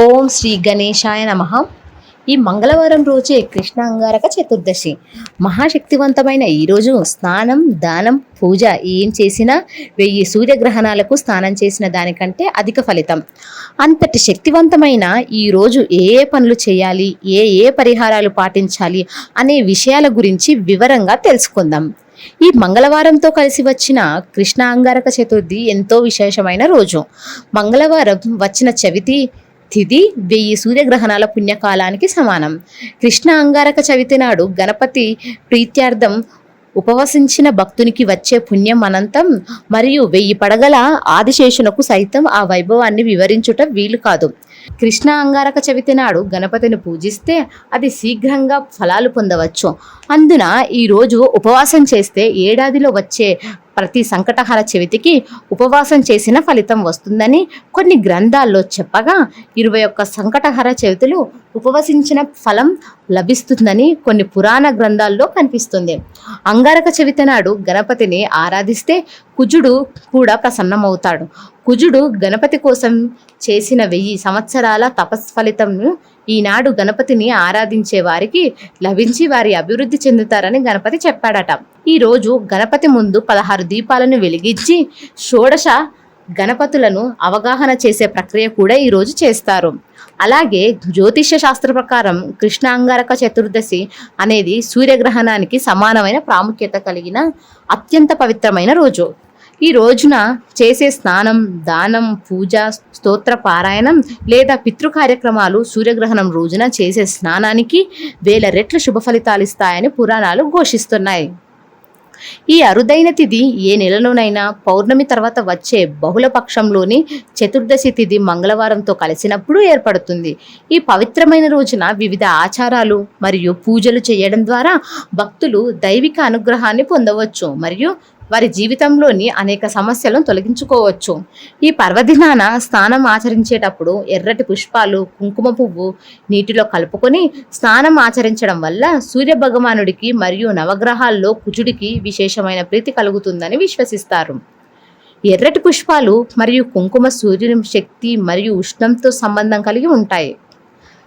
ఓం శ్రీ గణేశాయ నమ. ఈ మంగళవారం రోజే కృష్ణ అంగారక చతుర్దశి. మహాశక్తివంతమైన ఈ రోజు స్నానం దానం పూజ ఏం చేసినా వెయ్యి సూర్యగ్రహణాలకు స్నానం చేసిన దానికంటే అధిక ఫలితం. అంతటి శక్తివంతమైన ఈ రోజు ఏ ఏ పనులు చేయాలి ఏ ఏ పరిహారాలు పాటించాలి అనే విషయాల గురించి వివరంగా తెలుసుకుందాం. ఈ మంగళవారంతో కలిసి వచ్చిన కృష్ణ అంగారక చతుర్థి ఎంతో విశేషమైన రోజు. మంగళవారం వచ్చిన చవితి తిథి వెయ్యి సూర్యగ్రహణాల పుణ్యకాలానికి సమానం. కృష్ణ అంగారక చవితి నాడు గణపతి ప్రీత్యార్థం ఉపవసించిన భక్తునికి వచ్చే పుణ్యం అనంతం మరియు వెయ్యి పడగల ఆదిశేషునకు సైతం ఆ వైభవాన్ని వివరించుట వీలు కాదు. కృష్ణ అంగారక చవితి నాడు గణపతిని పూజిస్తే అది శీఘ్రంగా ఫలాలు పొందవచ్చు. అందున ఈరోజు ఉపవాసం చేస్తే ఏడాదిలో వచ్చే ప్రతి సంకటహర చవితికి ఉపవాసం చేసిన ఫలితం వస్తుందని కొన్ని గ్రంథాల్లో చెప్పగా ఇరవై ఒక్క సంకటహర చవితులు ఉపవసించిన ఫలం లభిస్తుందని కొన్ని పురాణ గ్రంథాల్లో కనిపిస్తుంది. అంగారక చవితి నాడు గణపతిని ఆరాధిస్తే కుజుడు కూడా ప్రసన్నమవుతాడు. కుజుడు గణపతి కోసం చేసిన వెయ్యి సంవత్సరాల తపస్ఫలితంను ఈనాడు గణపతిని ఆరాధించే వారికి లభించి వారి అభివృద్ధి చెందుతారని గణపతి చెప్పాడట. ఈరోజు గణపతి ముందు పదహారు దీపాలను వెలిగించి షోడశ గణపతులను అవగాహన చేసే ప్రక్రియ కూడా ఈరోజు చేస్తారు. అలాగే జ్యోతిష్య శాస్త్ర ప్రకారం కృష్ణ అంగారక చతుర్దశి అనేది సూర్యగ్రహణానికి సమానమైన ప్రాముఖ్యత కలిగిన అత్యంత పవిత్రమైన రోజు. ఈ రోజున చేసే స్నానం దానం పూజ స్తోత్ర పారాయణం లేదా పితృ కార్యక్రమాలు సూర్యగ్రహణం రోజున చేసే స్నానానికి వేల రెట్ల శుభ ఫలితాలు ఇస్తాయని పురాణాలు ఘోషిస్తున్నాయి. ఈ అరుదైన తిథి ఏ నెలలోనైనా పౌర్ణమి తర్వాత వచ్చే బహుళ పక్షంలోని చతుర్దశి తిథి మంగళవారంతో కలిసినప్పుడు ఏర్పడుతుంది. ఈ పవిత్రమైన రోజున వివిధ ఆచారాలు మరియు పూజలు చేయడం ద్వారా భక్తులు దైవిక అనుగ్రహాన్ని పొందవచ్చు. మరియు వారి జీవితంలోని అనేక సమస్యలను తొలగించుకోవచ్చు. ఈ పర్వదినాన స్నానం ఆచరించేటప్పుడు ఎర్రటి పుష్పాలు కుంకుమ పువ్వు నీటిలో కలుపుకొని స్నానం ఆచరించడం వల్ల సూర్య భగవానుడికి మరియు నవగ్రహాల్లో కుజుడికి విశేషమైన ప్రీతి కలుగుతుందని విశ్వసిస్తారు. ఎర్రటి పుష్పాలు మరియు కుంకుమ సూర్యుని శక్తి మరియు ఉష్ణంతో సంబంధం కలిగి ఉంటాయి.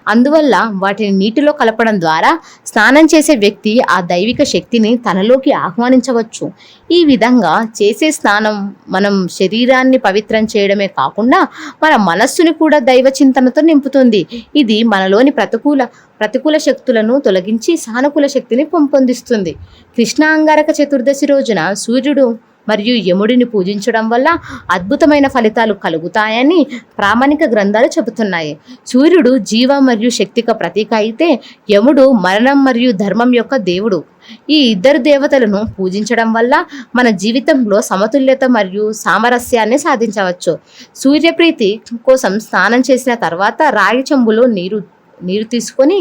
అందువల్ల వాటిని నీటిలో కలపడం ద్వారా స్నానం చేసే వ్యక్తి ఆ దైవిక శక్తిని తనలోకి ఆహ్వానించవచ్చు. ఈ విధంగా చేసే స్నానం మనం శరీరాన్ని పవిత్రం చేయడమే కాకుండా మన మనస్సుని కూడా దైవ చింతనతో నింపుతుంది. ఇది మనలోని ప్రతికూల ప్రతికూల శక్తులను తొలగించి సానుకూల శక్తిని పెంపొందిస్తుంది. కృష్ణ అంగారక చతుర్దశి రోజున సూర్యుడు మరియు యముడిని పూజించడం వల్ల అద్భుతమైన ఫలితాలు కలుగుతాయని ప్రామాణిక గ్రంథాలు చెబుతున్నాయి. సూర్యుడు జీవ మరియు శక్తిక ప్రతీక అయితే యముడు మరణం మరియు ధర్మం యొక్క దేవుడు. ఈ ఇద్దరు దేవతలను పూజించడం వల్ల మన జీవితంలో సమతుల్యత మరియు సామరస్యాన్ని సాధించవచ్చు. సూర్యప్రీతి కోసం స్నానం చేసిన తర్వాత రాగి చెంబులో నీరు నీరు తీసుకొని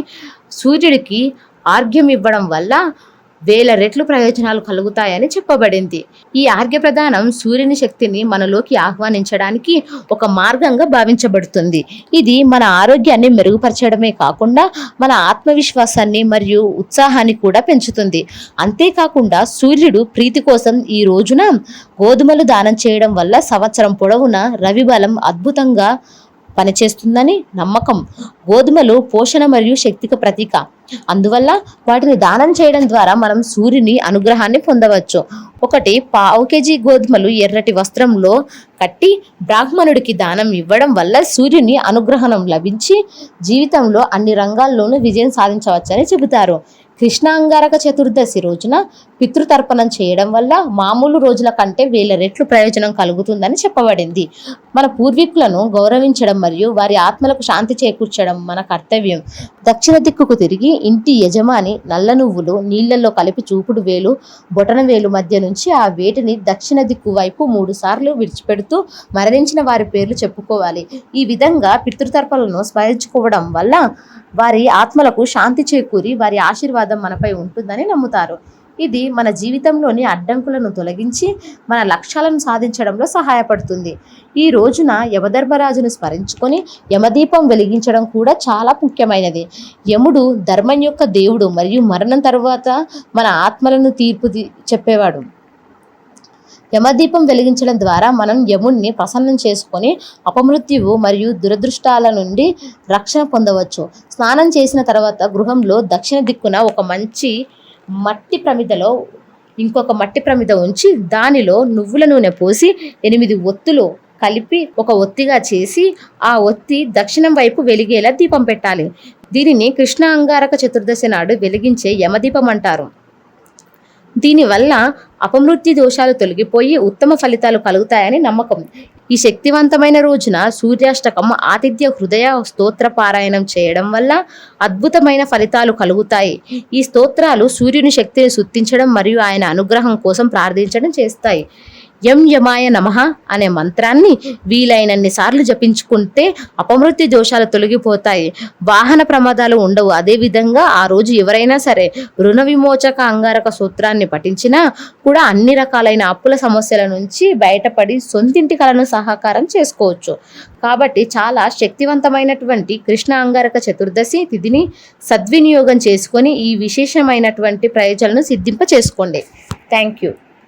సూర్యుడికి ఆర్ఘ్యం ఇవ్వడం వల్ల వేల రెట్లు ప్రయోజనాలు కలుగుతాయని చెప్పబడింది. ఈ ఆర్ఘ్య ప్రధానం సూర్యుని శక్తిని మనలోకి ఆహ్వానించడానికి ఒక మార్గంగా భావించబడుతుంది. ఇది మన ఆరోగ్యాన్ని మెరుగుపరచడమే కాకుండా మన ఆత్మవిశ్వాసాన్ని మరియు ఉత్సాహాన్ని కూడా పెంచుతుంది. అంతేకాకుండా సూర్యుడు ప్రీతి కోసం ఈ రోజున గోధుమలు దానం చేయడం వల్ల సంవత్సరం పొడవునా రవి బలం అద్భుతంగా పనిచేస్తుందని నమ్మకం. గోధుమలు పోషణ మరియు శక్తికి ప్రతీక. అందువల్ల వాటిని దానం చేయడం ద్వారా మనం సూర్యుని అనుగ్రహాన్ని పొందవచ్చు. ఒకటి పావు కేజీ గోధుమలు ఎర్రటి వస్త్రంలో కట్టి బ్రాహ్మణుడికి దానం ఇవ్వడం వల్ల సూర్యుని అనుగ్రహణం లభించి జీవితంలో అన్ని రంగాల్లోనూ విజయం సాధించవచ్చని చెబుతారు. కృష్ణాంగారక చతుర్దశి రోజున పితృతర్పణం చేయడం వల్ల మామూలు రోజుల కంటే వేల రెట్లు ప్రయోజనం కలుగుతుందని చెప్పబడింది. మన పూర్వీకులను గౌరవించడం మరియు వారి ఆత్మలకు శాంతి చేకూర్చడం మన కర్తవ్యం. దక్షిణ దిక్కుకు తిరిగి ఇంటి యజమాని నల్ల నువ్వులు నీళ్ళలో కలిపి చూపుడు వేలు బొటన వేలు మధ్య నుంచి ఆ వేటిని దక్షిణ దిక్కు వైపు మూడు సార్లు విడిచిపెడుతూ మరణించిన వారి పేర్లు చెప్పుకోవాలి. ఈ విధంగా పితృతర్పణలను స్మరించుకోవడం వల్ల వారి ఆత్మలకు శాంతి చేకూరి వారి ఆశీర్వాదం మనపై ఉంటుందని నమ్ముతారు. ఇది మన జీవితంలోని అడ్డంకులను తొలగించి మన లక్ష్యాలను సాధించడంలో సహాయపడుతుంది. ఈ రోజున యమధర్మరాజును స్మరించుకొని యమదీపం వెలిగించడం కూడా చాలా ముఖ్యమైనది. యముడు ధర్మం యొక్క దేవుడు మరియు మరణం తర్వాత మన ఆత్మలను తీర్పు చెప్పేవాడు. యమదీపం వెలిగించడం ద్వారా మనం యముణ్ణి ప్రసన్నం చేసుకొని అపమృత్యువు మరియు దురదృష్టాల నుండి రక్షణ పొందవచ్చు. స్నానం చేసిన తర్వాత గృహంలో దక్షిణ దిక్కున ఒక మంచి మట్టి ప్రమిదలో ఇంకొక మట్టి ప్రమిద ఉంచి దానిలో నువ్వుల నూనె పోసి ఎనిమిది ఒత్తులు కలిపి ఒక ఒత్తిగా చేసి ఆ ఒత్తి దక్షిణం వైపు వెలిగేలా దీపం పెట్టాలి. దీనిని కృష్ణ అంగారక చతుర్దశి నాడు వెలిగించే యమదీపం అంటారు. దీనివల్ల అపమృత్యు దోషాలు తొలగిపోయి ఉత్తమ ఫలితాలు కలుగుతాయని నమ్మకం. ఈ శక్తివంతమైన రోజున సూర్యాష్టకం ఆతిథ్య హృదయ స్తోత్ర పారాయణం చేయడం వల్ల అద్భుతమైన ఫలితాలు కలుగుతాయి. ఈ స్తోత్రాలు సూర్యుని శక్తిని సుత్తించడం మరియు ఆయన అనుగ్రహం కోసం ప్రార్థించడం చేస్తాయి. యం యమాయ నమః అనే మంత్రాన్ని వీలైనన్ని సార్లు జపించుకుంటే అపమృత్యు దోషాలు తొలగిపోతాయి. వాహన ప్రమాదాలు ఉండవు. అదేవిధంగా ఆ రోజు ఎవరైనా సరే రుణ విమోచక అంగారక సూత్రాన్ని పఠించినా కూడా అన్ని రకాలైన అప్పుల సమస్యల నుంచి బయటపడి సొంతింటి కలను సహకారం చేసుకోవచ్చు. కాబట్టి చాలా శక్తివంతమైనటువంటి కృష్ణ అంగారక చతుర్దశి తిథిని సద్వినియోగం చేసుకొని ఈ విశేషమైనటువంటి ప్రయోజనాలను సిద్ధింప చేసుకోండి థ్యాంక్ యూ.